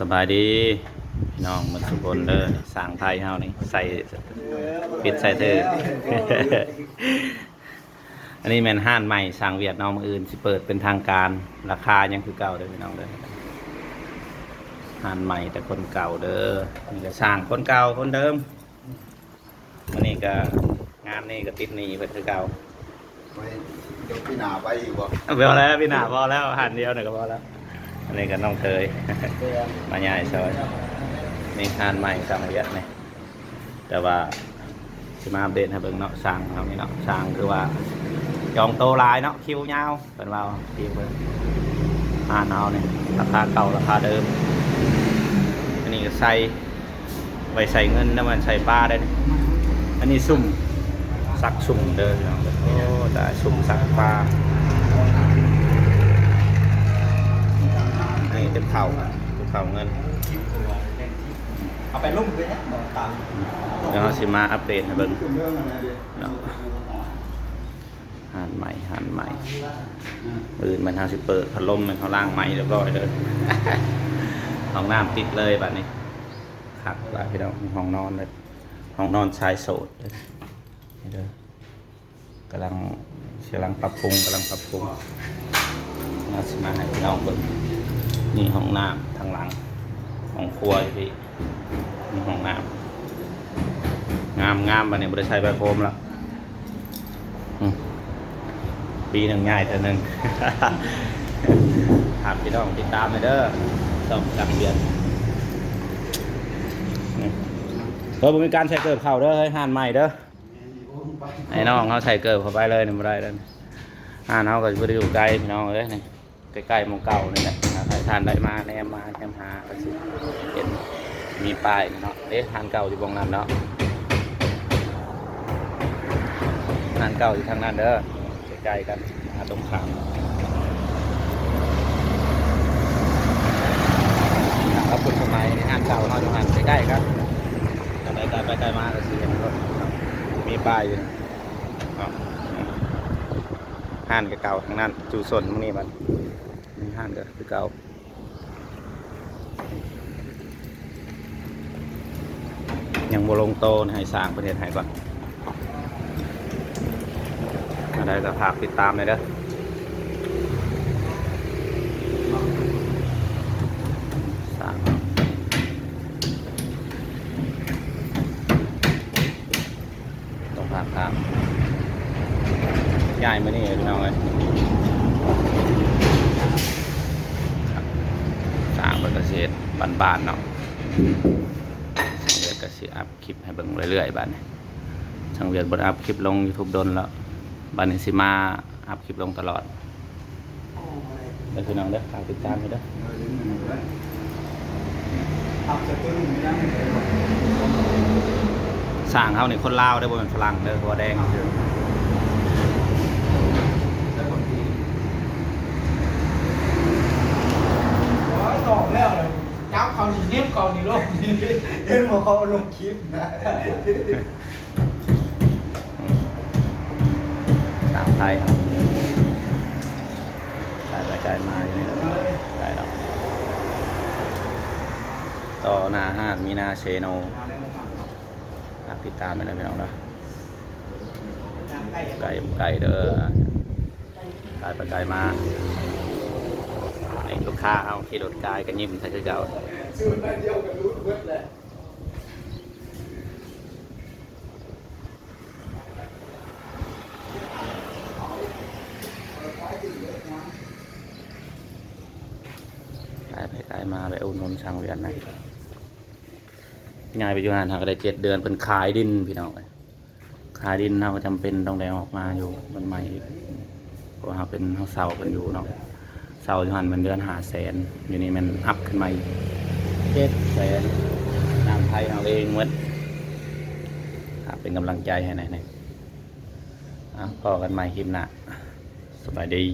สบายดีพี่น้องหมันสุพลเด้อสร้างไทยเฮานี่ใส่ปิดใส่เธอ อันนี้แมนห้านใหม่สร้างเวียดนามออื่นสิเปิดเป็นทางการราคายังคือเก่าเด้อพี่น้องเด้อห้านใหม่แต่คนเก่าเด้อนี่ก็สร้างคนเก่าคนเดิมวันนี้ก็งานนี้ก็ติดหนี้เพิ่นคือเก่าไม่ยกพี่หนาไปอีกบ่พอแล้วพี่หนาพอแล้วหันเดียวหน่อยก็พอแล้ว อันนี้ก็น้องเคยมาใหญ่ซอยมีงานใหม่สั่งเยอะเลยแต่ว่าสิมาอัปเดตให้เบิ่งเนาะสั่งเอานี่เนาะสั่งคือว่าจองโตหลายเนาะคิวยาวเป็นว่าคิวเบิ่งอ่านเอาเนี่ยราคาเก่าราคาเดิม อันนี้ก็ใส่ไว้ใส่เงินนะมันใส่ปลาได้นี่อันนี้ซุ่มซักซุ่มเดินเนาะโอ้แต่ซุ่มซักปลา นี่เป็นเข่าเป็นเข่าเงิน เอาไปลุ่มไปนะตามเดี๋ยวเราสิมาอัปเดตให้เบิ่งเรื่องอะไรดีเนาะหันใหม่หันใหม่อื่นมันทางสิเปิดพัดลมมันเขาล่างใหม่เรียบร้อยเลยห้องน้ำติดเลยบัดนี้ขักลายพี่น้องมีห้องนอนเลยห้องนอนชายโสดเลยนี่เด้อกำลังกำลังปรับปรุงกำลังปรับปรุงเราสิมาให้พี่น้องเบิ่ง นี่ห้องน้ำทางหลัง ห้องครัวพี่นี่ห้องน้ำงามงามบันนี้บริษัทใบโคมแล้วปีหนึ่งง่ายแต่หนึ่งถามพี่น้องติดตามเลยเด้อต้องจับเบียนเออผมมีการใส่เกิบเข่าเด้อให้ห่านใหม่เด้อไอ้น้องเขาใส่เกิบเข้าไปเลยนี่บ่ได้เลยห่านเขาก็จะไปอยู่ไกลพี่น้องเอ้ยนี่ ใกล้ๆมองเก่านี่แหละถ้าใครทานได้มาแนมมาแนมหาก็สิเห็นมีป้ายเนาะเอ๊ะทานเก่าอยู่ตรงนั้นเนาะงานเก่าอยู่ทางนั้นเด้อใกล้ๆกันหาตรงขามครับคุณสมัยงานเก่าเนาะอยู่หันใกล้ๆกันไปไกลไปไกลมาก็สิเห็นรถมีป้ายอยู่ห้านก็เก่าทางนั้นจูสนพวกนี้มัน มีห้านก็คือเก่ายังบลงโตนให้สร้างประเทศไทยก่อนอะไรก็ฝากติดตามเลยเด้อสามต้องฝากครับย้ายมานี่พี่น้องเลยสร้างเป็นเกษตร บ้านเนาะสังเวียนก็สิอัพคลิปให้เบิ่งเรื่อยๆบ้านนี้สังเวียนบนอัพคลิปลง YouTube ดนแล้วบันนี้สิมาอัพคลิปลงตลอดเด้อพี่น้องเด้อฝากติดตามให้เด้อขับจะตื้นไม่ได้สร้างเฮานี่คนลาวได้บนฝรั่งเด้อหัวแดง ตอกแล้วเลยจับเขาหนี เนียบนีโลกนี่เห็นว่าเขาลงคลิปนะสามไทยครับไกลไปไกลมาอยู่นี่แหละไกลแล้วต่อหน้าห้างมีนาเชโนฝากติดตามไปนะพี่น้องเด้อไกลไกลเด้อไกลไปไกลมา ลูกค้าเอาขี่รถกายกันยิ้มใส่คือเก่าชื่อแม่เดียวกันรู้เบิดเลยกาไปกายมาไปอุดหนุนช่างเรียนนะง่ายไปอยู่งานหากได้เจ็ดเดือนเป็นขายดินพี่น้องเอ้ยขายดินเราก็จำเป็นต้องได้ออกมาอยู่มันใหม่กเพราะว่าเป็นเราเสาเป็นอยู่เนาะ เสาอยู่หันมันเดือนหาแสนอยู่นี่มันอัพขึ้นมาอีกเจ็ดแสนน้ำไทยเอาเองหมดครับเป็นกำลังใจให้หน่อยๆอะพอกันใหม่คลิปหน้าสบายดี